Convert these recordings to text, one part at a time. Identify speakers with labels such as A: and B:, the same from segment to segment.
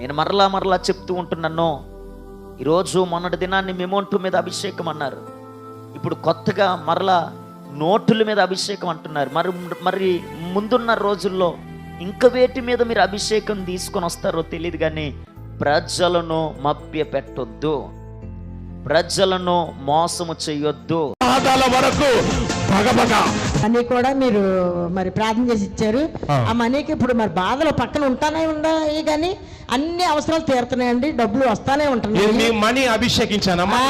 A: నేను మరలా మరలా చెప్తూ ఉంటున్నాను. ఈరోజు మొన్నటి దినాన్ని మెమోంటు మీద అభిషేకం అన్నారు. ఇప్పుడు కొత్తగా మరలా నోటుల మీద అభిషేకం అంటున్నారు. మరి మరి ముందున్న రోజుల్లో ఇంకా వేటి మీద మీరు అభిషేకం తీసుకొని వస్తారో తెలియదు కానీ ప్రజలను మభ్య పెట్టొద్దు ప్రజలను మోసము చేయొద్దు
B: పాదాల వరకు
C: మనీ కూడా మీరు మరి ప్రార్థన చేసి ఇచ్చారు. ఆ. మనీకి ఇప్పుడు మరి బాధలు పక్కన ఉంటానే ఉన్నాయి కానీ అన్ని అవసరాలు తీరుతున్నాయండి డబ్బులు వస్తానే
B: నేను మీ మనీ అభిషేకించానమ్మా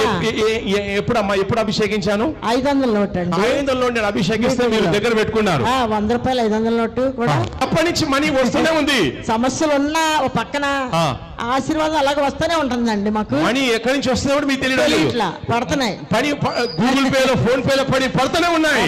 B: ఎప్పుడమ్మా ఎప్పుడు అభిషేకించాను?
C: ఐదు వందల నోట్ అండి.
B: ఐదులో నేను అభిషేకిస్తే మీరు దగ్గర పెట్టుకున్నారు.
C: వంద రూపాయలు ఐదు వందల నోటు కూడా.
B: అప్పటి నుంచి మనీ వస్తూనే ఉంది.
C: సమస్యలు ఉన్నా పక్కన. ఆశీర్వాదం అలాగే వస్తూనే ఉంటుందండి మాకు.
B: మనీ ఎక్కడి నుంచి వస్తుందో కూడా మీకు తెలియడం
C: ఇట్లా పడుతున్నాయి.
B: పని ప- గూగుల్ పేలో ఫోన్ పేలో పని పడుతూనే ఉన్నాయి.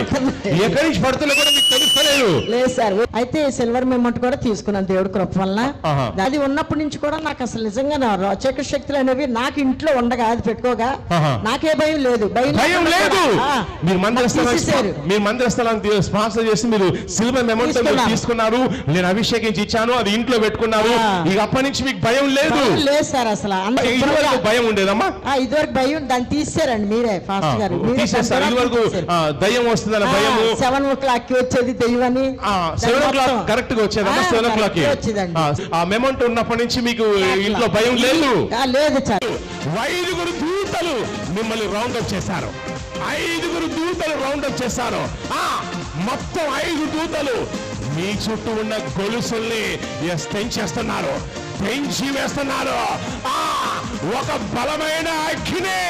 B: ఎక్కడి నుంచి పడుతున్నా కూడా మీకు తెలుస్తలేదు.
C: లేదు సార్ అయితే సిల్వర్ మెమౌంట్ కూడా తీసుకున్నాను దేవుడి కృప వలన.
B: ఆహా.
C: అది ఉన్నప్పటి నుంచి కూడా నాకు అసలు నిజంగా నా చక్ర శక్తులు అనేవి నాకు ఇంట్లో ఉండగా అది పెట్టుకోగా. నాకే భయం లేదు.
B: భయం లేదు. మీరు మందిర
C: నాకు
B: స్థలాన్ని
C: తీసేశారు.
B: మీరు మందిర స్థలాన్ని స్పాన్సర్ చేసి మీరు సిల్వర్
C: తీసుకున్నాను.
B: తీసుకున్నారు. నేను అభిషేకించి ఇచ్చాను అది ఇంట్లో పెట్టుకున్నారు. ఇక అప్పటి నుంచి మీకు భయం లేదు
C: భయం లేదు సార్ అసలు అంత
B: ఇదివరకు భయం ఉండేదమ్మా.
C: ఆ, ఇదివరకు భయం దాన్ని తీసారండి మీరే ఫాస్ట్ గారు. మీరే
B: తీసేస్తారు ఇదివరకు దయ్యం వస్తుందన్న భయము
C: ఆ, సెవెన్ ఓ క్లాక్కి వచ్చేది దెయ్యమని.
B: సెవెన్ ఓ క్లాక్. కరెక్ట్గా వచ్చేదమ్మా
C: ఆ,
B: సెవెన్ ఓ క్లాక్ ఆ మెమంట్ ఉన్నప్పటి నుంచి మీకు. ఇంట్లో భయం లేదు.
C: ఆ, లేదు సార్.
B: ఐదుగురు దూతలు మిమ్మల్ని రౌండ్ అప్ చేశారు. ఐదుగురు దూతలు రౌండ్ అప్ చేశారు. ఆ మొత్తం ఐదు దూతలు మీ చుట్టూ ఉన్న గొలుసుల్ని ఎస్ తెంచేస్తున్నారు. పెంచి వేస్తున్నారు. ఆ ఒక బలమైన అగ్ని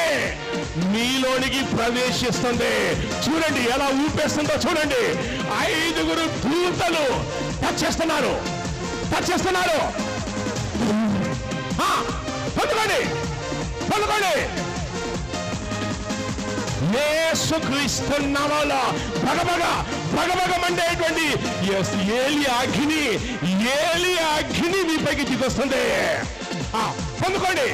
B: మీలోనికి ప్రవేశిస్తుంది. చూడండి ఎలా ఊపేస్తుందో చూడండి. ఐదుగురు దూతలు టచ్ చేస్తున్నారు. టచ్ చేస్తున్నారు. ఆ, పొందుకోండి పొందుకోండి యేసుక్రీస్తు నామములో భగభగ భగభగమండేటువంటి ఎస్ ఏలి అగ్ని ఏలి అగ్ని మీపైకి దిగొస్తుంది. ఆ, పొందుకోండి.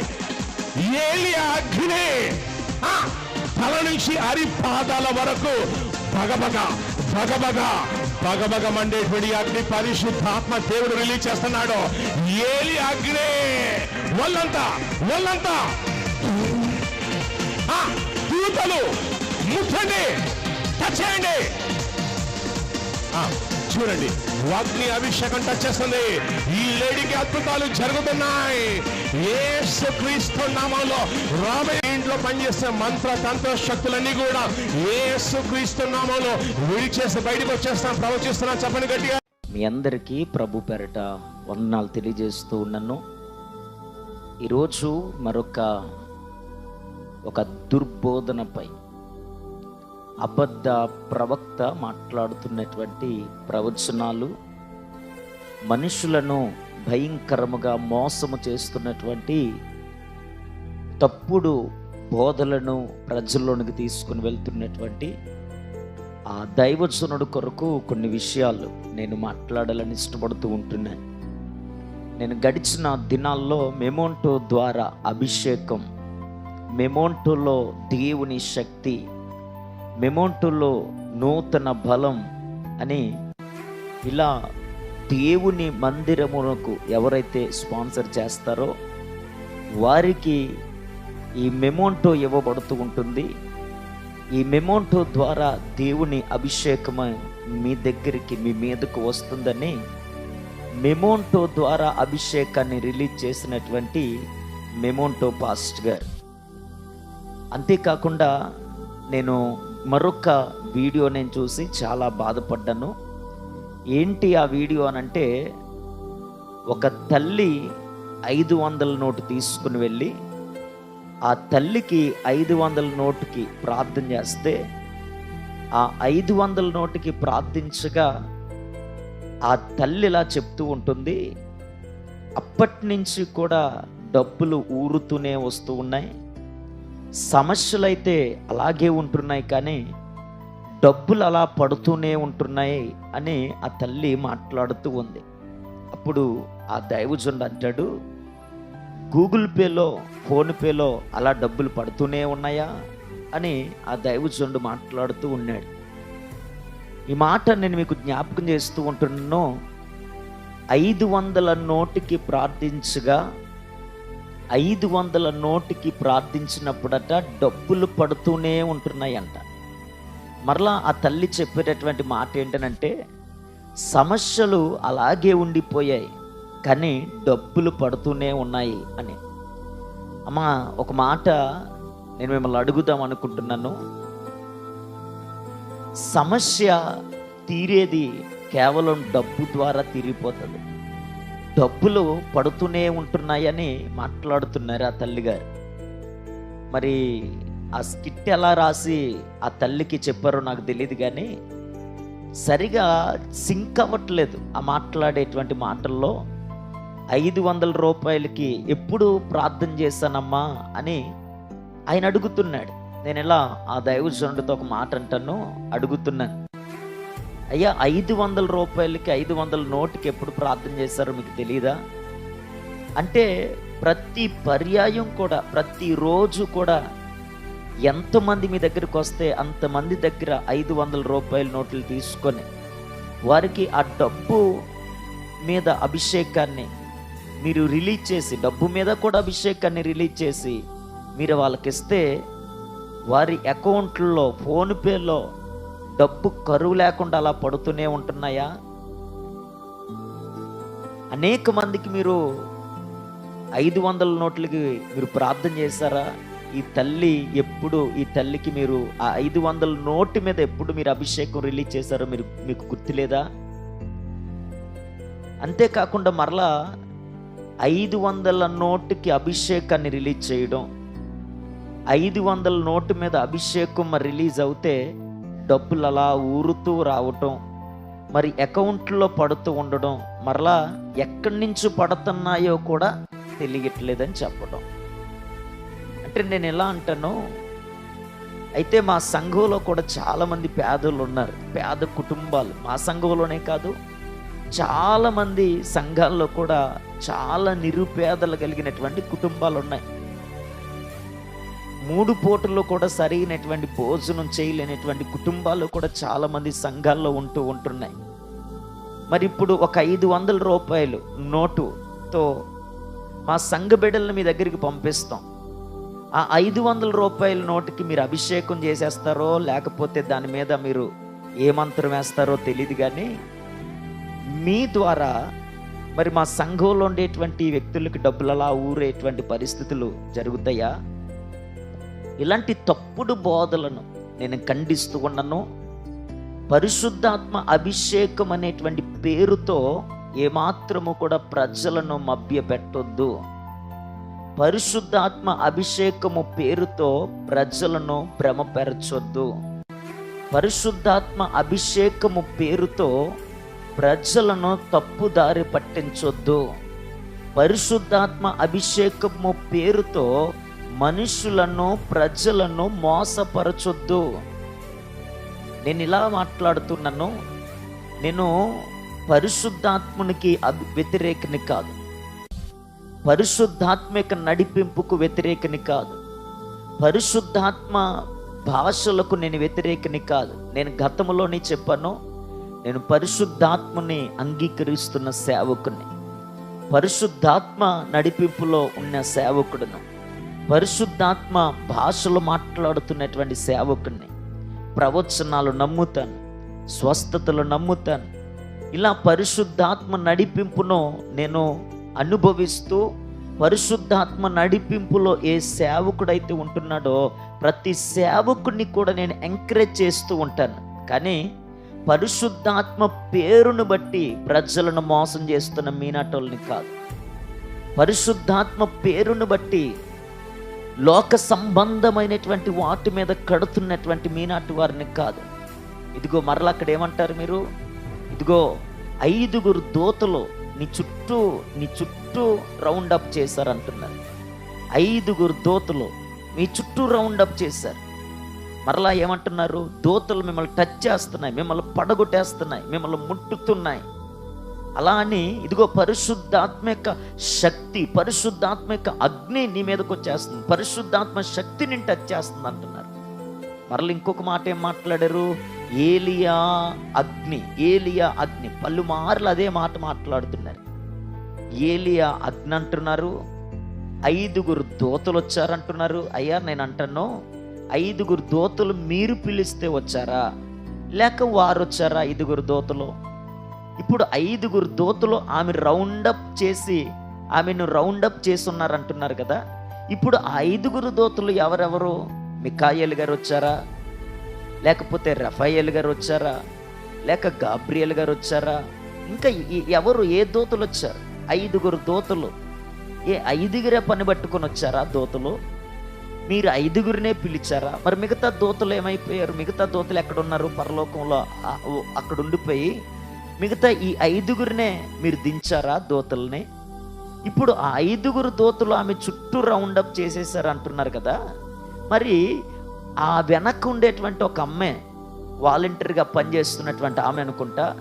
B: ఏలి అగ్ని. ఆ, తల నుంచి అరి పాదాల వరకు భగభగ భగభగ భగభగ మండేటువంటి అగ్ని పరిశుద్ధాత్మ దేవుడు రిలీజ్ చేస్తున్నాడు. ఏలి అగ్ని. ఒళ్ళంతా ఒళ్ళంతా. ఆ, దూతలు ముట్టండి. టచ్ చేయండి. చూడండి అగ్ని అభిషేకం టచ్ చేస్తుంది. ఈ లేడీకి అద్భుతాలు జరుగుతున్నాయి. యేసు క్రీస్తు నామంలో రాబోయే ఇంట్లో పనిచేసే మంత్ర తంత్ర శక్తులన్నీ కూడా యేసు క్రీస్తు నామంలో విడిచేసి బయటకు వచ్చేస్తాం ప్రవచిస్తున్నాం చెప్పండి గట్టిగా.
A: మీ అందరికీ ప్రభు పెరట వందనాలు తెలియజేస్తూ ఉన్నాను. ఈరోజు మరొక ఒక దుర్బోధనపై అబద్ధ ప్రవక్త మాట్లాడుతున్నటువంటి ప్రవచనాలు మనుషులను భయంకరముగా మోసము చేస్తున్నటువంటి తప్పుడు బోధలను ప్రజల్లోనికి తీసుకుని వెళ్తున్నటువంటి ఆ దైవజనుడు కొరకు కొన్ని విషయాలు నేను మాట్లాడాలని ఇష్టపడుతూ ఉంటున్నాను నేను గడిచిన దినాల్లో మెమోంటో ద్వారా అభిషేకం మెమోంటోలో దేవుని శక్తి మెమోంటోలో నూతన బలం అని ఇలా దేవుని మందిరమునకు ఎవరైతే స్పాన్సర్ చేస్తారో వారికి ఈ మెమోంటో ఇవ్వబడుతూ ఉంటుంది. ఈ మెమోంటో ద్వారా దేవుని అభిషేకం మీ దగ్గరికి మీ మీదకు వస్తుందని మెమోంటో ద్వారా అభిషేకాన్ని రిలీజ్ చేసినటువంటి మెమోంటో పాస్ట్ గారు. అంతేకాకుండా నేను మరొక వీడియో నేను చూసి చాలా బాధపడ్డాను. ఏంటి ఆ వీడియో అనంటే ఒక తల్లి ఐదు వందల నోటు తీసుకుని వెళ్ళి ఆ తల్లికి ఐదు వందల నోటుకి ప్రార్థన చేస్తే ఆ ఐదు వందల నోటుకి ప్రార్థించగా ఆ తల్లి ఇలా చెప్తూ ఉంటుంది అప్పటి నుంచి కూడా డబ్బులు ఊరుతూనే వస్తూ ఉన్నాయి. సమస్యలైతే అలాగే ఉంటున్నాయి కానీ డబ్బులు అలా పడుతూనే ఉంటున్నాయి అని ఆ తల్లి మాట్లాడుతూ ఉంది. అప్పుడు ఆ దైవజుండు అంటాడు గూగుల్ పేలో ఫోన్పేలో అలా డబ్బులు పడుతూనే ఉన్నాయా? అని ఆ దైవజనుడు మాట్లాడుతూ ఉన్నాడు. ఈ మాట నేను మీకు జ్ఞాపకం చేస్తూ ఉంటున్నాను. ఐదు వందల నోటికి ప్రార్థించగా ఐదు వందల నోటికి ప్రార్థించినప్పుడట డబ్బులు పడుతూనే ఉంటున్నాయంట. మరలా ఆ తల్లి చెప్పేటటువంటి మాట ఏంటనంటే సమస్యలు అలాగే ఉండిపోయాయి కానీ డబ్బులు పడుతూనే ఉన్నాయి అని. అమ్మా ఒక మాట నేను మిమ్మల్ని అడుగుదాం అనుకుంటున్నాను. సమస్య తీరేది కేవలం డబ్బు ద్వారా తీరిపోతుంది. డబ్బులు పడుతూనే ఉంటున్నాయని మాట్లాడుతున్నారు ఆ తల్లిగారు. మరి ఆ స్కిట్ ఎలా రాసి ఆ తల్లికి చెప్పారో నాకు తెలియదు కానీ సరిగా సింక్ అవ్వట్లేదు ఆ మాట్లాడేటువంటి మాటల్లో. ఐదు వందల రూపాయలకి ఎప్పుడు ప్రార్థన చేశానమ్మా అని ఆయన అడుగుతున్నాడు. నేను ఇలా ఆ దైవజనుడితో ఒక మాట అంటాను అడుగుతున్నాను. అయ్యా ఐదు వందల రూపాయలకి ఐదు వందల నోటుకి ఎప్పుడు ప్రార్థన చేశారో మీకు తెలియదా అంటే ప్రతి పర్యాయం కూడా ప్రతిరోజు కూడా ఎంతమంది మీ దగ్గరికి వస్తే అంతమంది దగ్గర ఐదు వందల రూపాయల నోట్లు తీసుకొని వారికి ఆ డబ్బు మీద అభిషేకాన్ని మీరు రిలీజ్ చేసి డబ్బు మీద కూడా అభిషేకాన్ని రిలీజ్ చేసి మీరు వాళ్ళకి ఇస్తే వారి అకౌంట్లలో ఫోన్పేలో డబ్బు కరువు లేకుండా అలా పడుతూనే ఉంటున్నాయా? అనేక మందికి మీరు ఐదు వందల నోట్లకి మీరు ప్రార్థన చేశారా? ఈ తల్లి ఎప్పుడు ఈ తల్లికి మీరు ఆ ఐదు వందల నోటు మీద ఎప్పుడు మీరు అభిషేకం రిలీజ్ చేశారో మీరు మీకు గుర్తులేదా? అంతేకాకుండా మరలా ఐదు వందల నోటుకి అభిషేకాన్ని రిలీజ్ చేయడం ఐదు వందల నోటు మీద అభిషేకం మరి రిలీజ్ అవుతే డబ్బులు అలా ఊరుతూ రావటం మరి అకౌంట్లో పడుతూ ఉండడం మరలా ఎక్కడి నుంచి పడుతున్నాయో కూడా తెలియట్లేదని చెప్పడం అంటే నేను ఎలా అంటాను అయితే మా సంఘంలో కూడా చాలామంది పేదలు ఉన్నారు పేద కుటుంబాలు. మా సంఘంలోనే కాదు చాలామంది సంఘాల్లో కూడా చాలా నిరుపేదలు కలిగినటువంటి కుటుంబాలు ఉన్నాయి. మూడు పూటల్లో కూడా సరైనటువంటి భోజనం చేయలేనటువంటి కుటుంబాలు కూడా చాలామంది సంఘాల్లో ఉంటూ ఉంటున్నాయి. మరి ఇప్పుడు ఒక ఐదు వందల రూపాయలు నోటుతో మా సంఘ బిడ్డలను మీ దగ్గరికి పంపిస్తాం. ఆ ఐదు వందల రూపాయల నోటుకి మీరు అభిషేకం చేసేస్తారో లేకపోతే దాని మీద మీరు ఏ మంత్రం వేస్తారో తెలియదు కానీ మీ ద్వారా మరి మా సంఘంలో ఉండేటువంటి వ్యక్తులకి డబ్బులు అలా ఊరేటువంటి పరిస్థితులు జరుగుతాయా? ఇలాంటి తప్పుడు బోధలను నేను ఖండిస్తూ ఉన్నాను. పరిశుద్ధాత్మ అభిషేకం అనేటువంటి పేరుతో ఏమాత్రము కూడా ప్రజలను మభ్యపెట్టొద్దు. పరిశుద్ధాత్మ అభిషేకము పేరుతో ప్రజలను భ్రమపెరచొద్దు. పరిశుద్ధాత్మ అభిషేకము పేరుతో ప్రజలను తప్పుదారి పట్టించొద్దు. పరిశుద్ధాత్మ అభిషేకము పేరుతో మనుషులను ప్రజలను మోసపరచొద్దు. నేను ఇలా మాట్లాడుతున్నాను. నేను పరిశుద్ధాత్మునికి అభి వ్యతిరేకని కాదు. పరిశుద్ధాత్మిక నడిపింపుకు వ్యతిరేకని కాదు. పరిశుద్ధాత్మ భాషలకు నేను వ్యతిరేకని కాదు. నేను గతంలోనే చెప్పాను. నేను పరిశుద్ధాత్మని అంగీకరిస్తున్న సేవకుని. పరిశుద్ధాత్మ నడిపింపులో ఉన్న సేవకుడును. పరిశుద్ధాత్మ భాషలు మాట్లాడుతున్నటువంటి సేవకుని ప్రవచనాలు నమ్ముతాను స్వస్థతలు నమ్ముతాను. ఇలా పరిశుద్ధాత్మ నడిపింపును నేను అనుభవిస్తూ పరిశుద్ధాత్మ నడిపింపులో ఏ సేవకుడైతే ఉంటున్నాడో ప్రతి సేవకుడిని కూడా నేను ఎంకరేజ్ చేస్తూ ఉంటాను. కానీ పరిశుద్ధాత్మ పేరును బట్టి ప్రజలను మోసం చేస్తున్న మీనాటోళ్ళని కాదు. పరిశుద్ధాత్మ పేరును బట్టి లోక సంబంధమైనటువంటి వాటి మీద కడుతున్నటువంటి మీనాటి వారిని కాదు. ఇదిగో మరలా అక్కడ ఏమంటారు మీరు? ఇదిగో ఐదుగురు దోతలు నీ చుట్టూ నీ చుట్టూ రౌండ్ అప్ చేశారు అంటున్నారు. ఐదుగురు దోతలు మీ చుట్టూ రౌండ్ అప్ చేశారు. మరలా ఏమంటున్నారు? దోతలు మిమ్మల్ని టచ్ చేస్తున్నాయి మిమ్మల్ని పడగొట్టేస్తున్నాయి మిమ్మల్ని ముట్టుతున్నాయి. అలా అని ఇదిగో పరిశుద్ధాత్మిక శక్తి పరిశుద్ధాత్మిక అగ్ని నీ మీదకి వచ్చేస్తుంది. పరిశుద్ధాత్మ శక్తిని టచ్ చేస్తుంది అంటున్నారు. మరలు ఇంకొక మాట ఏం మాట్లాడారు? ఏలియా అగ్ని ఏలియా అగ్ని. పలుమార్లు అదే మాట మాట్లాడుతున్నారు. ఏలియా అగ్ని అంటున్నారు. ఐదుగురు దోతలు వచ్చారంటున్నారు అయ్యా నేను అంటాను ఐదుగురు దోతలు మీరు పిలిస్తే వచ్చారా? లేక వారు వచ్చారా ఐదుగురు దోతలు? ఇప్పుడు ఐదుగురు దోతులు ఆమె రౌండప్ చేసి ఆమెను రౌండప్ చేసి ఉన్నారంటున్నారు కదా. ఇప్పుడు ఐదుగురు దోతులు ఎవరెవరు? మికాయల్ గారు వచ్చారా? లేకపోతే రఫాయల్ గారు వచ్చారా? లేక గాబ్రియల్ గారు వచ్చారా? ఇంకా ఎవరు ఏ దోతులు వచ్చారు? ఐదుగురు దోతులు. ఏ ఐదుగురే పని పట్టుకొని వచ్చారా దోతులు? మీరు ఐదుగురినే పిలిచారా? మరి మిగతా దోతలు ఏమైపోయారు? మిగతా దోతలు ఎక్కడున్నారు పరలోకంలో? అక్కడ ఉండిపోయి మిగతా ఈ ఐదుగురినే మీరు దించారా దోతల్ని? ఇప్పుడు ఆ ఐదుగురు దోతలు ఆమె చుట్టూ రౌండప్ చేసేసారు అంటున్నారు కదా. మరి ఆ వెనక్కు ఉండేటువంటి ఒక అమ్మే వాలంటీర్గా పనిచేస్తున్నటువంటి ఆమె అనుకుంటా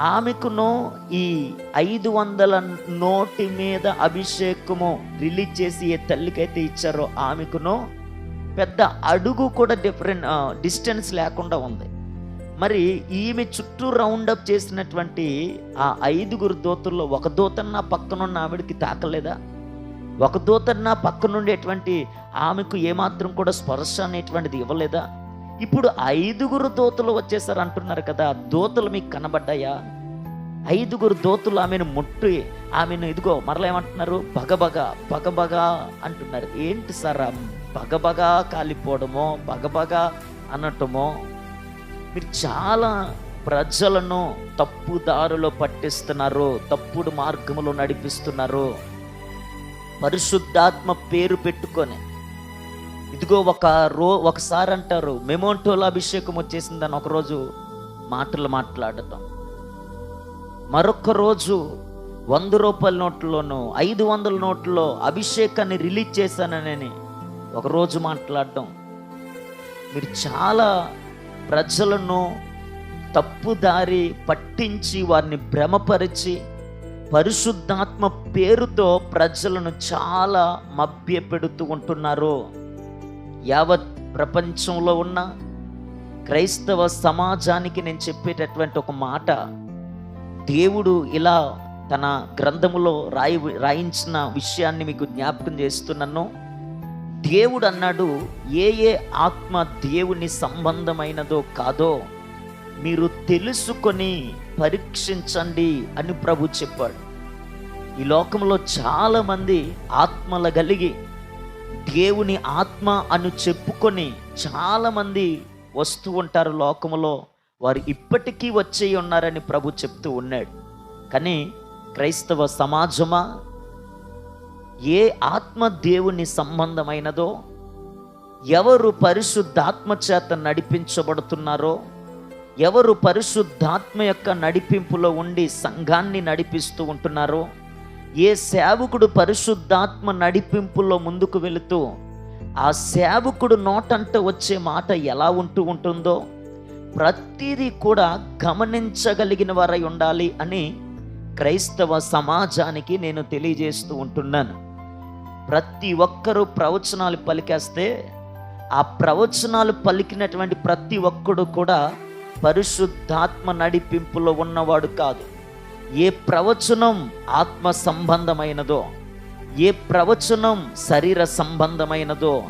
A: ఆమెకును ఈ ఐదు వందల నోటి మీద అభిషేకము రిలీజ్ చేసి ఏ తల్లికైతే ఇచ్చారో ఆమెకును పెద్ద అడుగు కూడా డిఫరెంట్ డిస్టెన్స్ లేకుండా ఉంది. మరి ఈమె చుట్టూ రౌండప్ చేసినటువంటి ఆ ఐదుగురు దోతుల్లో ఒక దూతన్న పక్కనున్న ఆవిడకి తాకలేదా? ఒక దూతన్న పక్కనుండేటువంటి ఆమెకు ఏమాత్రం కూడా స్పర్శ అనేటువంటిది ఇవ్వలేదా? ఇప్పుడు ఐదుగురు దోతలు వచ్చేసారు అంటున్నారు కదా దోతలు మీకు కనబడ్డాయా? ఐదుగురు దోతులు ఆమెను ముట్టి ఆమెను ఇదిగో మరలా ఏమంటున్నారు? బగబగ బగబగ అంటున్నారు. ఏంటి సార్ బగబగా కాలిపోవడమో బగబగా అనటమో? మీరు చాలా ప్రజలను తప్పు దారిలో పట్టిస్తున్నారు తప్పుడు మార్గంలో నడిపిస్తున్నారు. పరిశుద్ధాత్మ పేరు పెట్టుకొని. ఇదిగో ఒక రో ఒకసారి అంటారు మెమోంటోల అభిషేకం వచ్చేసిందని ఒకరోజు మాటలు మాట్లాడటం మరొక రోజు వంద రూపాయల నోట్లోనూ ఐదు వందల నోట్లలో అభిషేకాన్ని రిలీజ్ చేశానని ఒకరోజు మాట్లాడటం మీరు చాలా ప్రజలను తప్పుదారి పట్టించి వారిని భ్రమపరిచి పరిశుద్ధాత్మ పేరుతో ప్రజలను చాలా మభ్యపెడుతూ ఉంటున్నారు. యావత్ ప్రపంచంలో ఉన్న క్రైస్తవ సమాజానికి నేను చెప్పేటటువంటి ఒక మాట దేవుడు ఇలా తన గ్రంథములో రాయి రాయించిన విషయాన్ని మీకు జ్ఞాపకం చేస్తున్నాను దేవుడు అన్నాడు ఏ ఏ ఆత్మ దేవుని సంబంధమైనదో కాదో మీరు తెలుసుకొని పరీక్షించండి అని ప్రభు చెప్పాడు. ఈ లోకంలో చాలామంది ఆత్మల కలిగి దేవుని ఆత్మ అని చెప్పుకొని చాలామంది వస్తూ ఉంటారు లోకంలో వారు ఇప్పటికీ వచ్చే ఉన్నారని ప్రభు చెప్తూ ఉన్నాడు. కానీ క్రైస్తవ సమాజమా? ఏ ఆత్మ దేవుని సంబంధమైనదో ఎవరు పరిశుద్ధాత్మ చేత నడిపించబడుతున్నారో ఎవరు పరిశుద్ధాత్మ యొక్క నడిపింపులో ఉండి సంఘాన్ని నడిపిస్తూ ఉంటున్నారో ఏ సేవకుడు పరిశుద్ధాత్మ నడిపింపులో ముందుకు వెళుతూ ఆ సేవకుడు నోటంట వచ్చే మాట ఎలా ఉంటూ ఉంటుందో ప్రతిదీ కూడా గమనించగలిగిన వారై ఉండాలి అని క్రైస్తవ సమాజానికి నేను తెలియజేస్తూ ఉంటున్నాను. ప్రతి ఒక్కరూ ప్రవచనాలు పలికేస్తే ఆ ప్రవచనాలు పలికినటువంటి ప్రతి ఒక్కడు కూడా పరిశుద్ధాత్మ నడిపింపులో ఉన్నవాడు కాదు. ఏ ప్రవచనం ఆత్మ సంబంధమైనదో ఏ ప్రవచనం శరీర సంబంధమైనదో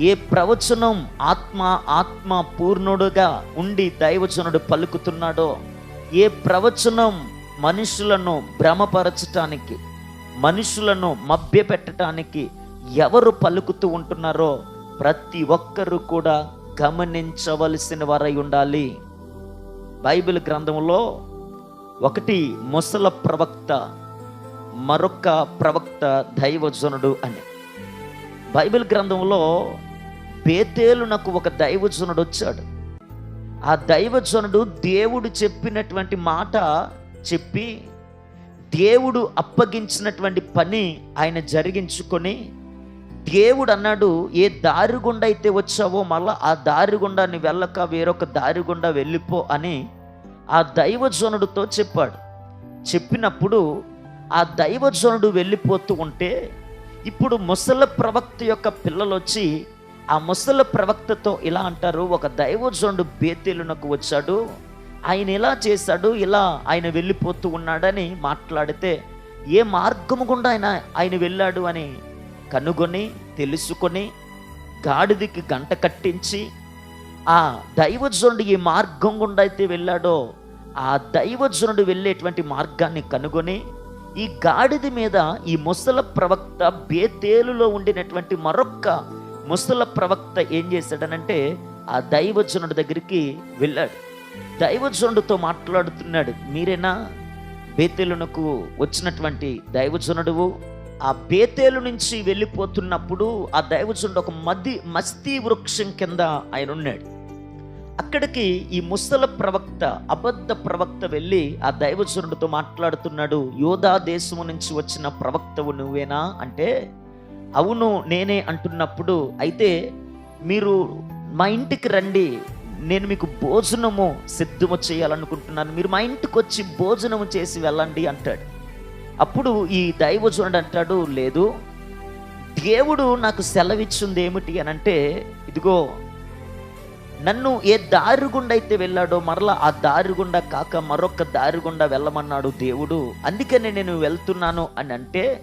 A: ఏ ప్రవచనం ఆత్మ ఆత్మ పూర్ణుడుగా ఉండి దైవచనుడు పలుకుతున్నాడో ఏ ప్రవచనం మనుషులను భ్రమపరచటానికి మనుషులను మభ్యపెట్టడానికి ఎవరు పలుకుతూ ఉంటున్నారో ప్రతి ఒక్కరూ కూడా గమనించవలసిన వారై ఉండాలి. బైబిల్ గ్రంథంలో ఒకటి ముసల ప్రవక్త మరొక ప్రవక్త దైవజనుడు అని. బైబిల్ గ్రంథంలో బేతేలునకు ఒక దైవజనుడు వచ్చాడు. ఆ దైవజనుడు దేవుడు చెప్పినటువంటి మాట చెప్పి దేవుడు అప్పగించినటువంటి పని ఆయన జరిగించుకొని దేవుడు అన్నాడు ఏ దారి గుండా అయితే వచ్చావో మళ్ళా ఆ దారి గుండా నీ వెళ్ళక వేరొక దారి గుండా వెళ్ళిపో అని ఆ దైవజనుడితో చెప్పాడు. చెప్పినప్పుడు ఆ దైవజనుడు వెళ్ళిపోతూ ఉంటే ఇప్పుడు ముసల ప్రవక్త యొక్క పిల్లలు వచ్చి ఆ ముసల ప్రవక్తతో ఇలా అంటారు ఒక దైవజనుడు బేతేలునకు వచ్చాడు ఆయన ఇలా చేశాడు ఇలా ఆయన వెళ్ళిపోతూ ఉన్నాడని మాట్లాడితే ఏ మార్గము గుండా ఆయన ఆయన వెళ్ళాడు అని కనుగొని తెలుసుకొని గాడిదికి గంట కట్టించి ఆ దైవజనుడు ఈ మార్గం గుండా అయితే వెళ్ళాడో ఆ దైవజనుడు వెళ్ళేటువంటి మార్గాన్ని కనుగొని ఈ గాడిద మీద ఈ ముసల ప్రవక్త బేతేలులో ఉండినటువంటి మరొక్క ముసల ప్రవక్త ఏం చేశాడనంటే ఆ దైవజనుడి దగ్గరికి వెళ్ళాడు. దైవజనుడితో మాట్లాడుతున్నాడు. మీరేనా? బేతేలునకు వచ్చినటువంటి దైవజనుడువు ఆ బేతేలు నుంచి వెళ్ళిపోతున్నప్పుడు ఆ దైవజనుడు ఒక మది మస్తీ వృక్షం కింద ఆయన ఉన్నాడు. అక్కడికి ఈ ముసల ప్రవక్త అబద్ధ ప్రవక్త వెళ్ళి ఆ దైవజనుడితో మాట్లాడుతున్నాడు. యోధా దేశము నుంచి వచ్చిన ప్రవక్తవు నువ్వేనా? అంటే అవును నేనే అంటున్నప్పుడు అయితే మీరు మా ఇంటికి రండి నేను మీకు భోజనము సిద్ధము చేయాలనుకుంటున్నాను. మీరు మా ఇంటికి వచ్చి భోజనము చేసి వెళ్ళండి అంటాడు. అప్పుడు ఈ దైవజనుడు అంటాడు లేదు దేవుడు నాకు సెలవిచ్చింది ఏమిటి అని అంటే ఇదిగో నన్ను ఏ దారి గుండా అయితే వెళ్ళాడో మరలా ఆ దారి గుండా కాక మరొక దారి గుండా వెళ్ళమన్నాడు దేవుడు. అందుకనే నేను వెళ్తున్నాను అని అంటే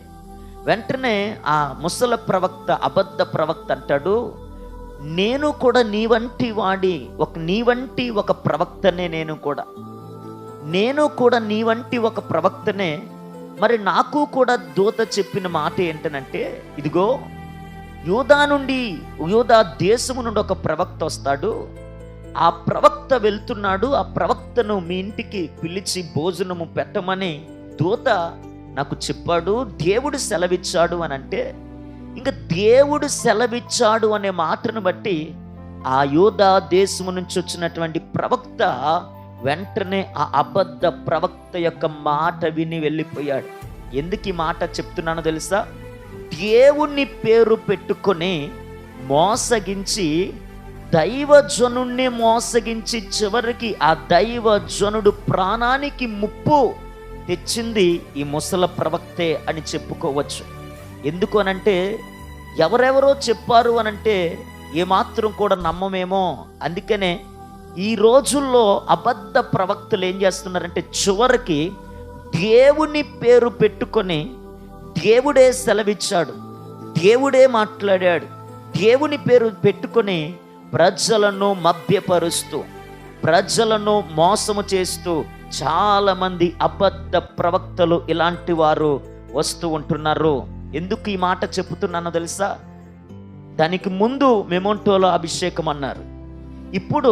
A: వెంటనే ఆ ముసల ప్రవక్త అబద్ధ ప్రవక్త అంటాడు నేను కూడా నీ వంటి వాడి ఒక నీ వంటి ఒక ప్రవక్తనే నేను కూడా. నేను కూడా నీ వంటి ఒక ప్రవక్తనే. మరి నాకు కూడా దూత చెప్పిన మాట ఏంటనంటే ఇదిగో యూదా నుండి యూదా దేశము నుండి ఒక ప్రవక్త వస్తాడు. ఆ ప్రవక్త వెళ్తున్నాడు ఆ ప్రవక్తను మీ ఇంటికి పిలిచి భోజనము పెట్టమని దూత నాకు చెప్పాడు దేవుడు సెలవిచ్చాడు అని అంటే ఇంకా దేవుడు సెలవిచ్చాడు అనే మాటను బట్టి ఆ యోధా దేశము నుంచి వచ్చినటువంటి ప్రవక్త వెంటనే ఆ అబద్ధ ప్రవక్త యొక్క మాట విని వెళ్ళిపోయాడు. ఎందుకు ఈ మాట చెప్తున్నానో తెలుసా? దేవుణ్ణి పేరు పెట్టుకొని మోసగించి దైవజనుణ్ణి మోసగించి చివరికి ఆ దైవజనుడు ప్రాణానికి ముప్పు తెచ్చింది ఈ ముసల ప్రవక్తే అని చెప్పుకోవచ్చు. ఎందుకు అనంటే ఎవరెవరో చెప్పారు అనంటే ఏమాత్రం కూడా నమ్మమేమో. అందుకనే ఈ రోజుల్లో అబద్ధ ప్రవక్తలు ఏం చేస్తున్నారంటే చివరికి దేవుని పేరు పెట్టుకొని దేవుడే సెలవిచ్చాడు. దేవుడే మాట్లాడాడు. దేవుని పేరు పెట్టుకొని ప్రజలను మభ్యపరుస్తూ ప్రజలను మోసము చేస్తూ చాలామంది అబద్ధ ప్రవక్తలు ఇలాంటి వారు వస్తూ ఉంటున్నారు. ఎందుకు ఈ మాట చెబుతున్నానో తెలుసా? దానికి ముందు మెమోంటోలో అభిషేకం అన్నారు. ఇప్పుడు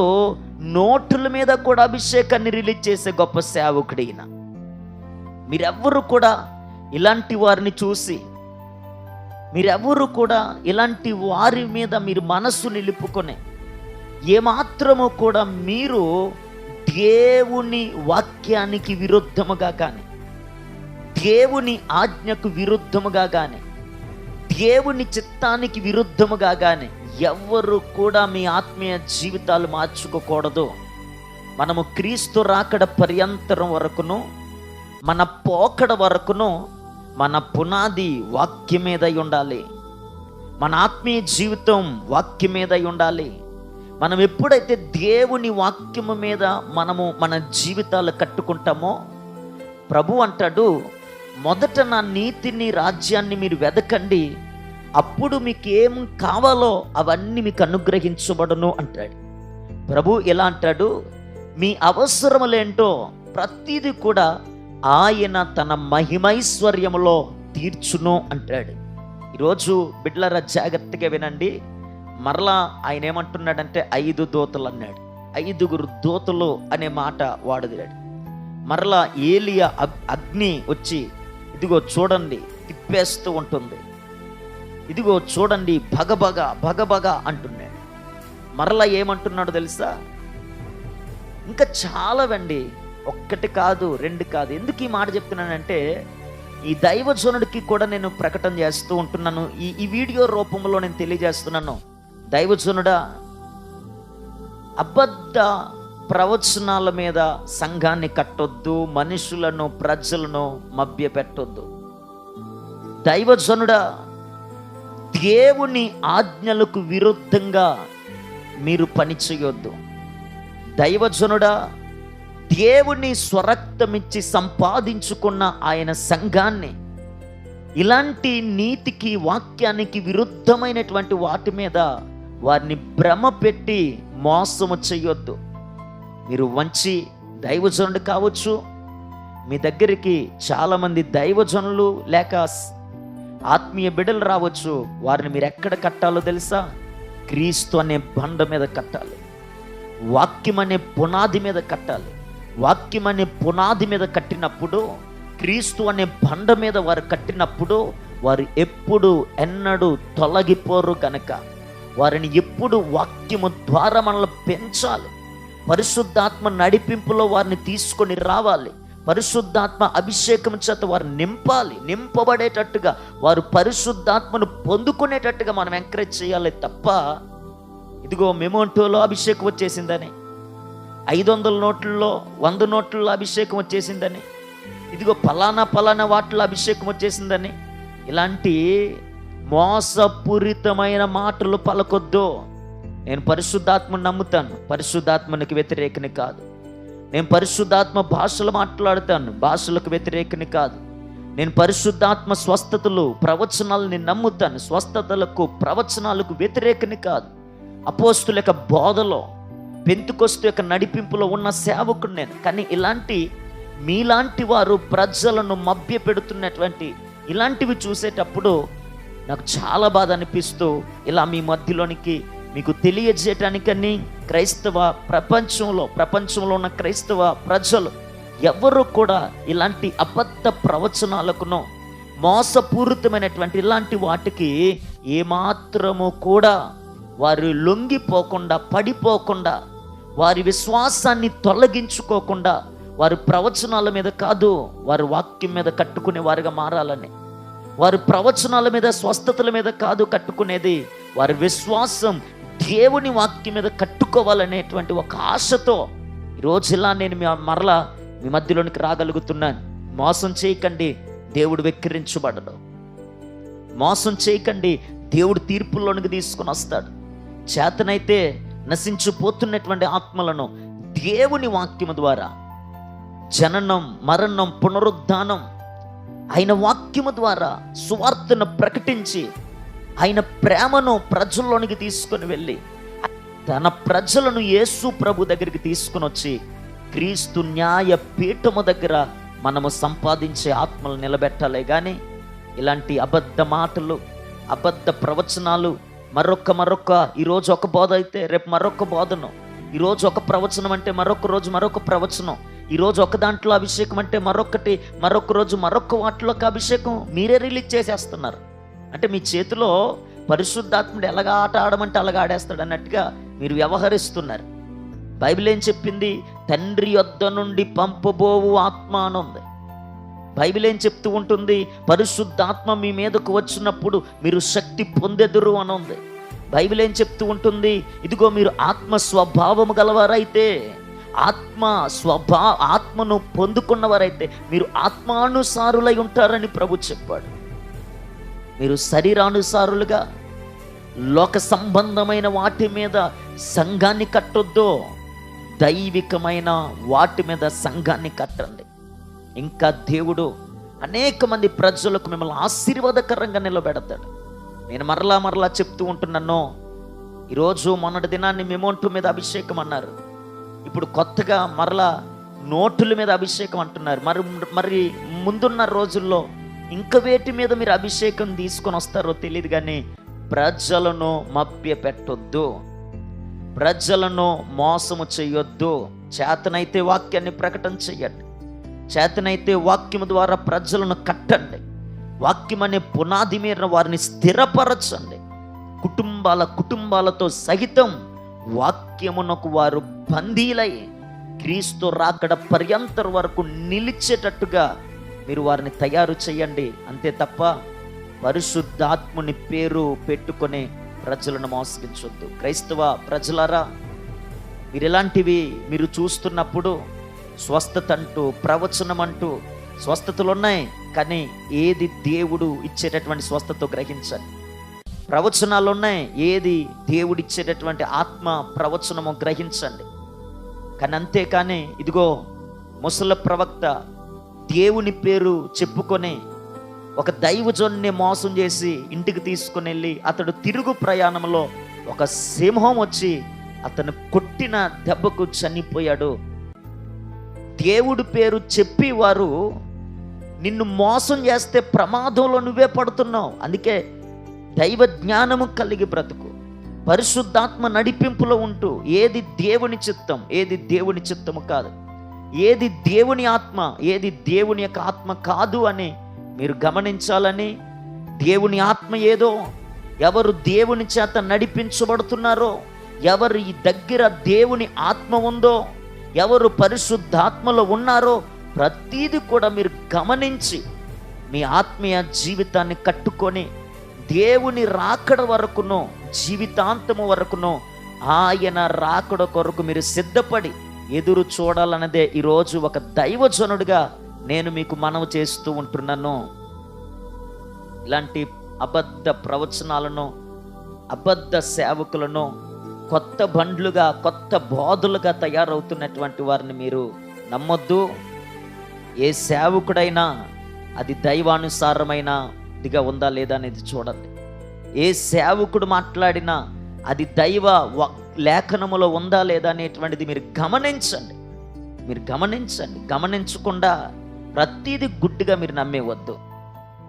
A: నోటుల మీద కూడా అభిషేకాన్ని రిలీజ్ చేసే గొప్ప సేవకుడు ఈయన మీరెవ్వరు కూడా ఇలాంటి వారిని చూసి మీరెవ్వరు కూడా ఇలాంటి వారి మీద మీరు మనస్సు నిలుపుకొని ఏమాత్రము కూడా మీరు దేవుని వాక్యానికి విరుద్ధముగా కానీ దేవుని ఆజ్ఞకు విరుద్ధముగా కానీ దేవుని చిత్తానికి విరుద్ధముగా కానీ ఎవ్వరు కూడా మీ ఆత్మీయ జీవితాలు మార్చుకోకూడదు. మనము క్రీస్తు రాకడ పర్యంతరం వరకును మన పోకడ వరకును మన పునాది వాక్యం మీద ఉండాలి. మన ఆత్మీయ జీవితం వాక్యం మీద ఉండాలి. మనం ఎప్పుడైతే దేవుని వాక్యము మీద మనము మన జీవితాలు కట్టుకుంటామో ప్రభు అంటాడు మొదట నా నీతిని రాజ్యాన్ని మీరు వెదకండి. అప్పుడు మీకు ఏం కావాలో అవన్నీ మీకు అనుగ్రహించబడును అంటాడు. ప్రభు ఎలా అంటాడు? మీ అవసరములేంటో ప్రతిదీ కూడా ఆయన తన మహిమైశ్వర్యములో తీర్చును అంటాడు. ఈరోజు బిడ్లర జాగ్రత్తగా వినండి. మరలా ఆయన ఏమంటున్నాడంటే ఐదు దోతలు అన్నాడు ఐదుగురు దోతలు అనే మాట వాడుదాడు మరలా ఏలియా అగ్ని వచ్చి ఇదిగో చూడండి తిప్పేస్తూ ఉంటుంది. ఇదిగో చూడండి భగభగ భగభగ అంటున్నాడు. మరలా ఏమంటున్నాడు తెలుసా? ఇంకా చాలావండి ఒక్కటి కాదు రెండు కాదు. ఎందుకు ఈ మాట చెప్తున్నానంటే ఈ దైవజనుడికి కూడా నేను ప్రకటన చేస్తూ ఉంటున్నాను. ఈ ఈ వీడియో రూపంలో నేను తెలియజేస్తున్నాను. దైవజనుడా అబద్ధ ప్రవచనాల మీద సంఘాన్ని కట్టొద్దు మనుషులను ప్రజలను మభ్య పెట్టొద్దు దైవజనుడా దేవుని ఆజ్ఞలకు విరుద్ధంగా మీరు పని చేయొద్దు. దైవజనుడా దేవుని స్వరక్తమిచ్చి సంపాదించుకున్న ఆయన సంఘాన్ని ఇలాంటి నీతికి వాక్యానికి విరుద్ధమైనటువంటి వాటి మీద వారిని భ్రమ పెట్టి మోసము చేయొద్దు. మీరు మంచి దైవజనుడు కావచ్చు. మీ దగ్గరికి చాలామంది దైవజనులు లేక ఆత్మీయ బిడ్డలు రావచ్చు. వారిని మీరు ఎక్కడ కట్టాలో తెలుసా? క్రీస్తు అనే బండ మీద కట్టాలి. వాక్యం అనే పునాది మీద కట్టాలి. వాక్యం అనే పునాది మీద కట్టినప్పుడు క్రీస్తు అనే బండ మీద వారు కట్టినప్పుడు వారు ఎప్పుడు ఎన్నడూ తొలగిపోరు కనుక వారిని ఎప్పుడు వాక్యము ద్వారా మనల్ని పెంచాలి. పరిశుద్ధాత్మ నడిపింపులో వారిని తీసుకొని రావాలి. పరిశుద్ధాత్మ అభిషేకం చేత వారు నింపాలి. నింపబడేటట్టుగా వారు పరిశుద్ధాత్మను పొందుకునేటట్టుగా మనం ఎంకరేజ్ చేయాలి తప్ప ఇదిగో మెమోంటోలో అభిషేకం వచ్చేసిందని ఐదు వందల నోట్లలో వంద నోట్లలో అభిషేకం వచ్చేసిందని ఇదిగో పలానా పలానా వాటిలో అభిషేకం వచ్చేసిందని ఇలాంటి మోసపూరితమైన మాటలు పలకొద్దు. నేను పరిశుద్ధాత్మను నమ్ముతాను. పరిశుద్ధాత్మనికి వ్యతిరేకని కాదు. నేను పరిశుద్ధాత్మ భాషలు మాట్లాడుతాను. భాషలకు వ్యతిరేకని కాదు. నేను పరిశుద్ధాత్మ స్వస్థతలు ప్రవచనాలని నమ్ముతాను. స్వస్థతలకు ప్రవచనాలకు వ్యతిరేకని కాదు. అపోస్తుల యొక్క బోధలో పెంతుకొస్తు యొక్క నడిపింపులో ఉన్న సేవకుడు నేను. కానీ ఇలాంటి మీలాంటి వారు ప్రజలను మభ్య పెడుతున్నటువంటి ఇలాంటివి చూసేటప్పుడు నాకు చాలా బాధ అనిపిస్తూ ఇలా మీ మధ్యలోనికి మీకు తెలియజేయటానికని క్రైస్తవ ప్రపంచంలో ప్రపంచంలో ఉన్న క్రైస్తవ ప్రజలు ఎవరు కూడా ఇలాంటి అబద్ధ ప్రవచనాలకును మోసపూరితమైనటువంటి ఇలాంటి వాటికి ఏమాత్రము కూడా వారు లొంగిపోకుండా పడిపోకుండా వారి విశ్వాసాన్ని తొలగించుకోకుండా వారి ప్రవచనాల మీద కాదు వారి వాక్యం మీద కట్టుకునే వారిగా మారాలని. వారి ప్రవచనాల మీద స్వస్థతల మీద కాదు కట్టుకునేది వారి విశ్వాసం దేవుని వాక్యం మీద కట్టుకోవాలనేటువంటి ఒక ఆశతో ఈరోజు ఇలా నేను మీ మరలా మీ మధ్యలోనికి రాగలుగుతున్నాను. మోసం చేయకండి దేవుడు వెక్కిరించబడడు. మోసం చేయకండి దేవుడు తీర్పుల్లోనికి తీసుకుని వస్తాడు. చేతనైతే నశించిపోతున్నటువంటి ఆత్మలను దేవుని వాక్యము ద్వారా జననం మరణం పునరుద్ధానం ఆయన వాక్యము ద్వారా సువార్తను ప్రకటించి ఆయన ప్రేమను ప్రజల్లోనికి తీసుకొని వెళ్ళి తన ప్రజలను యేసు ప్రభు దగ్గరికి తీసుకొని వచ్చి క్రీస్తు న్యాయ పీఠము దగ్గర మనము సంపాదించే ఆత్మలు నిలబెట్టాలి కానీ ఇలాంటి అబద్ధ మాటలు అబద్ధ ప్రవచనాలు మరొక మరొక ఈరోజు ఒక బోధ అయితే రేపు మరొక బోధను ఈరోజు ఒక ప్రవచనం అంటే మరొక రోజు మరొక ప్రవచనం ఈరోజు ఒక దాంట్లో అభిషేకం అంటే మరొకటి మరొక రోజు మరొక వాటిలోకి అభిషేకం మీరే రిలీజ్ చేసేస్తున్నారు. అంటే మీ చేతిలో పరిశుద్ధాత్ముడు ఎలాగా ఆట ఆడమంటే అలాగా ఆడేస్తాడు అన్నట్టుగా మీరు వ్యవహరిస్తున్నారు. బైబిల్ ఏం చెప్పింది? తండ్రి యొద్ద నుండి పంపబోవు ఆత్మ అని ఉంది. బైబిల్ ఏం చెప్తూ ఉంటుంది? పరిశుద్ధాత్మ మీ మీదకు వచ్చినప్పుడు మీరు శక్తి పొందెదురు అని ఉంది. బైబిల్ ఏం చెప్తూ ఉంటుంది? ఇదిగో మీరు ఆత్మ స్వభావము గలవారైతే ఆత్మ స్వభా ఆత్మను పొందుకున్నవారైతే మీరు ఆత్మానుసారులై ఉంటారని ప్రభు చెప్పాడు. మీరు శరీరానుసారులుగా లోక సంబంధమైన వాటి మీద సంఘాన్ని కట్టొద్దు. దైవికమైన వాటి మీద సంఘాన్ని కట్టండి. ఇంకా దేవుడు అనేక మంది ప్రజలకు మిమ్మల్ని ఆశీర్వాదకరంగా నిలబెడతాడు. నేను మరలా మరలా చెప్తూ ఉంటున్నాను. ఈరోజు మొన్నటి దినాన్ని మెమోంటు మీద అభిషేకం అన్నారు. ఇప్పుడు కొత్తగా మరలా నోటుల మీద అభిషేకం అంటున్నారు. మరి మరి ముందున్న రోజుల్లో ఇంకా వేటి మీద మీరు అభిషేకం తీసుకొని వస్తారో తెలియదు కానీ ప్రజలను మభ్య పెట్టొద్దు ప్రజలను మోసము చేయొద్దు. చేతనైతే వాక్యాన్ని ప్రకటన చేయండి. చేతనైతే వాక్యము ద్వారా ప్రజలను కట్టండి. వాక్యం అనే పునాది మీద వారిని స్థిరపరచండి. కుటుంబాల కుటుంబాలతో సహితం వాక్యమునకు వారు బందీలై క్రీస్తు రాకడ పర్యంతర వరకు నిలిచేటట్టుగా మీరు వారిని తయారు చేయండి. అంతే తప్ప పరిశుద్ధాత్ముని పేరు పెట్టుకొని ప్రజలను మోసగించొద్దు. క్రైస్తవ ప్రజలారా మీరు ఇలాంటివి మీరు చూస్తున్నప్పుడు స్వస్థత అంటూ ప్రవచనం అంటూ స్వస్థతలు ఉన్నాయి కానీ ఏది దేవుడు ఇచ్చేటటువంటి స్వస్థత గ్రహించండి. ప్రవచనాలు ఉన్నాయి ఏది దేవుడు ఇచ్చేటటువంటి ఆత్మ ప్రవచనము గ్రహించండి. కానీ అంతేకాని ఇదిగో ముసల ప్రవక్త దేవుని పేరు చెప్పుకొని ఒక దైవజన్ని మోసం చేసి ఇంటికి తీసుకుని వెళ్ళి అతడు తిరుగు ప్రయాణంలో ఒక సింహం వచ్చి అతను కొట్టిన దెబ్బకు చనిపోయాడు. దేవుడి పేరు చెప్పి వారు నిన్ను మోసం చేస్తే ప్రమాదంలో నువ్వే పడుతున్నావు. అందుకే దైవ జ్ఞానము కలిగి బ్రతుకు. పరిశుద్ధాత్మ నడిపింపులో ఉంటూ ఏది దేవుని చిత్తం ఏది దేవుని చిత్తము కాదు. ఏది దేవుని ఆత్మ ఏది దేవుని యొక్క ఆత్మ కాదు అని మీరు గమనించాలని దేవుని ఆత్మ ఏదో ఎవరు దేవుని చేత నడిపించబడుతున్నారో ఎవరు ఈ దగ్గర దేవుని ఆత్మ ఉందో ఎవరు పరిశుద్ధాత్మలో ఉన్నారో ప్రతీది కూడా మీరు గమనించి మీ ఆత్మీయ జీవితాన్ని కట్టుకొని దేవుని రాకడ వరకును జీవితాంతము వరకును ఆయన రాకడ కొరకు మీరు సిద్ధపడి ఎదురు చూడాలన్నదే ఈరోజు ఒక దైవజనుడిగా నేను మీకు మనవి చేస్తూ ఉంటున్నాను. ఇలాంటి అబద్ధ ప్రవచనాలను అబద్ధ సేవకులను కొత్త బండ్లుగా కొత్త బోధలుగా తయారవుతున్నటువంటి వారిని మీరు నమ్మొద్దు. ఏ సేవకుడైనా అది దైవానుసారమైన ఇదిగా ఉందా లేదా అనేది చూడండి. ఏ సేవకుడు మాట్లాడినా అది దైవ వ- లేఖనములో ఉందా లేదా అనేటువంటిది మీరు గమనించండి. మీరు గమనించండి. గమనించకుండా ప్రతిదీ గుడ్డిగా మీరు నమ్మేవద్దు.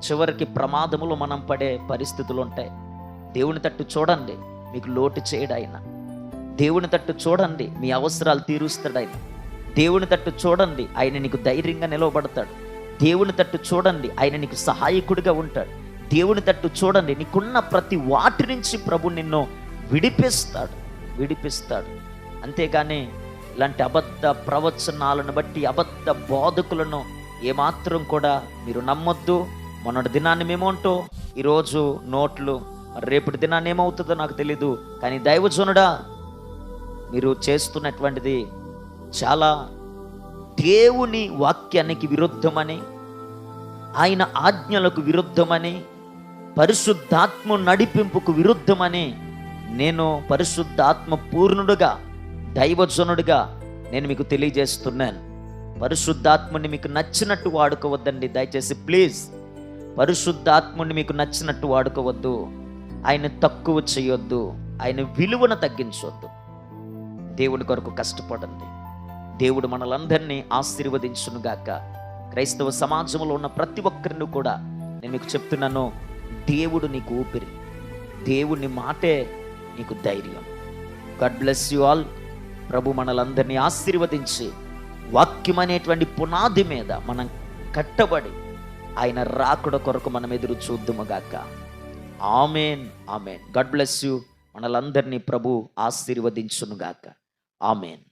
A: చివరికి ప్రమాదములో మనం పడే పరిస్థితులు ఉంటాయి దేవుని తట్టు చూడండి. మీకు లోటు చేయడాయన. దేవుని తట్టు చూడండి. మీ అవసరాలు తీరుస్తాడు దేవుని తట్టు చూడండి. ఆయన నీకు ధైర్యంగా నిలవబడతాడు. దేవుని తట్టు చూడండి. ఆయన నీకు సహాయకుడిగా ఉంటాడు. దేవుని తట్టు చూడండి. నీకున్న ప్రతి వాటి నుంచి ప్రభు నిన్ను విడిపిస్తాడు. విడిపిస్తాడు. అంతేగాని ఇలాంటి అబద్ధ ప్రవచనాలను బట్టి అబద్ధ బోధకులను ఏమాత్రం కూడా మీరు నమ్మొద్దు. మొన్నటి దినాన్ని మేమంటూ ఈరోజు నోట్లు మరి రేపటి దినాన్ని ఏమవుతుందో నాకు తెలీదు. కానీ దైవజనుడా మీరు చేస్తున్నటువంటిది చాలా దేవుని వాక్యానికి విరుద్ధమని ఆయన ఆజ్ఞలకు విరుద్ధమని పరిశుద్ధాత్మ నడిపింపుకు విరుద్ధమని నేను పరిశుద్ధాత్మ పూర్ణుడుగా దైవజనుడిగా నేను మీకు తెలియజేస్తున్నాను. పరిశుద్ధాత్ముని మీకు నచ్చినట్టు వాడుకోవద్దండి. దయచేసి ప్లీజ్ పరిశుద్ధాత్ముని మీకు నచ్చినట్టు వాడుకోవద్దు. ఆయన తక్కువ చేయొద్దు. ఆయన విలువను తగ్గించవద్దు దేవుడి కొరకు కష్టపడండి. దేవుడు మనలందరినీ ఆశీర్వదించునుగాక. క్రైస్తవ సమాజంలో ఉన్న ప్రతి ఒక్కరిని కూడా నేను మీకు చెప్తున్నాను. దేవుడు నీకు ఊపిరి. దేవుని మాటే నీకు ధైర్యం. గాడ్ బ్లెస్ యు ఆల్ ప్రభు మనలందరినీ ఆశీర్వదించి వాక్యం అనేటువంటి పునాది మీద మనం కట్టబడి ఆయన రాకుడ కొరకు మనం ఎదురు చూద్దుముగాక amen amen. God bless you మనలందరినీ ప్రభు ఆశీర్వదించునుగాక ఆమెన్.